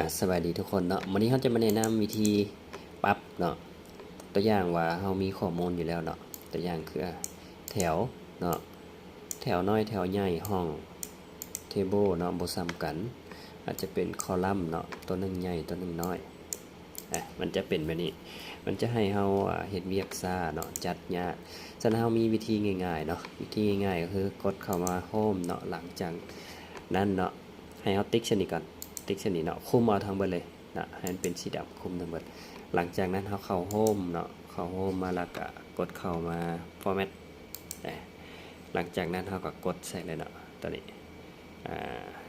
อะสวัสดีทุกคนเนาะวันนี้เขาจะมาแนะนำวิธีปรับเนาะตัวอย่างว่าเขามีข้อมูลอยู่แล้วเนาะตัวอย่างคือแถวเนาะแถวน้อยแถวใหญ่ห้องเทเบิลเนาะบ่ซ้ำกัน อาจจะเป็นคอลัมน์เนาะตัวหนึ่งใหญ่ตัวหนึ่งน้อยอะมันจะเป็นแบบนี้ มันจะให้เฮาเฮ็ดเวียกซ่าเนาะจัดยากฉะนั้นเฮามีวิธีง่ายๆเนาะวิธีง่ายๆก็คือกดเข้ามาโฮมเนาะหลังจากนั้นเนาะให้เฮาติ๊กชนิดก่อน ติ๊กชนิดเนาะคุมเอาทั้งเบิดเลยนะให้มันเป็นสีดำคุมทั้งเบิดหลังจากนั้นเขาเข้าโฮมเนาะเข้าโฮมมาแล้วก็กดเข้ามา format นะหลังจากนั้นเขาก็กดใส่เลยเนาะตัวนี้อ่า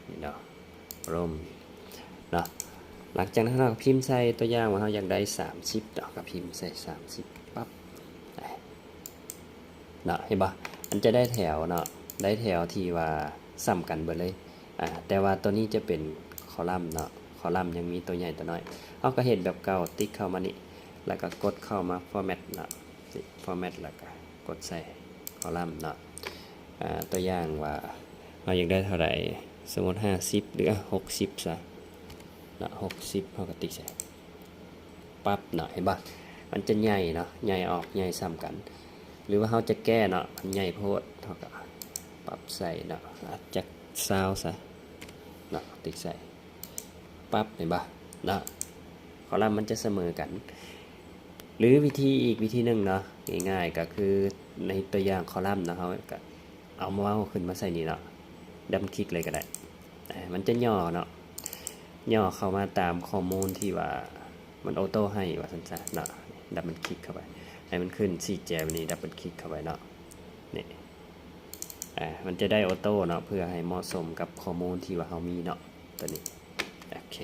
นี่เนาะร่มเนาะหลังจากนั้นเราก็พิมพ์ใส่ตัวอย่างว่าเราอยากได้30เนาะก็พิมพ์ใส่30ปั๊บเนาะเห็นปะมันจะได้แถวเนาะได้แถวที่ว่าซ้ำกันเบิดเลยอ่าแต่ว่าตัวนี้จะเป็น คอลัมน์เนาะคอลัมน์ยังมีตัวใหญ่ตัวน้อยเอาก็เห็นแบบเก่าติ๊กเข้ามานี่แล้วก็กดเข้ามา format เนาะ format แล้วก็กดใส่คอลัมน์เนาะอ่าตัวอย่างว่าเราอยากได้เท่าไหร่สมมติ 50 หรือ 60ซะเนาะ60เราก็ติ๊กใส่ปั๊บเนาะเห็นปะมันจะใหญ่เนาะใหญ่ออกใหญ่ซ้ำกัน หรือว่าเราจะแก้เนาะมันใหญ่โพดเท่ากับปรับใส่เนาะอาจจะซาวซะเนาะติ๊กใส่ ปั๊บเห็นปะเนาะคอลัมน์มันจะเสมอกัน หรือวิธีอีกวิธีหนึ่งเนาะง่ายๆก็คือในตัวอย่างคอลัมน์นะเขาก็เอามาเอาขึ้นมาใส่นี่เนาะดับคลิกเลยก็ได้อ่ามันจะย่อเนาะย่อเข้ามาตามข้อมูลที่ว่ามันออโต้ให้ว่าสันๆเนาะดับมันคลิกเข้าไปให้มันขึ้นสีแจแบบนี้ดับเบิลคลิกเข้าไปเนาะนี่อ่ามันจะได้ออโต้เนาะเพื่อให้เหมาะสมกับข้อมูลที่ว่าเรามีเนาะตัวนี้ โอเค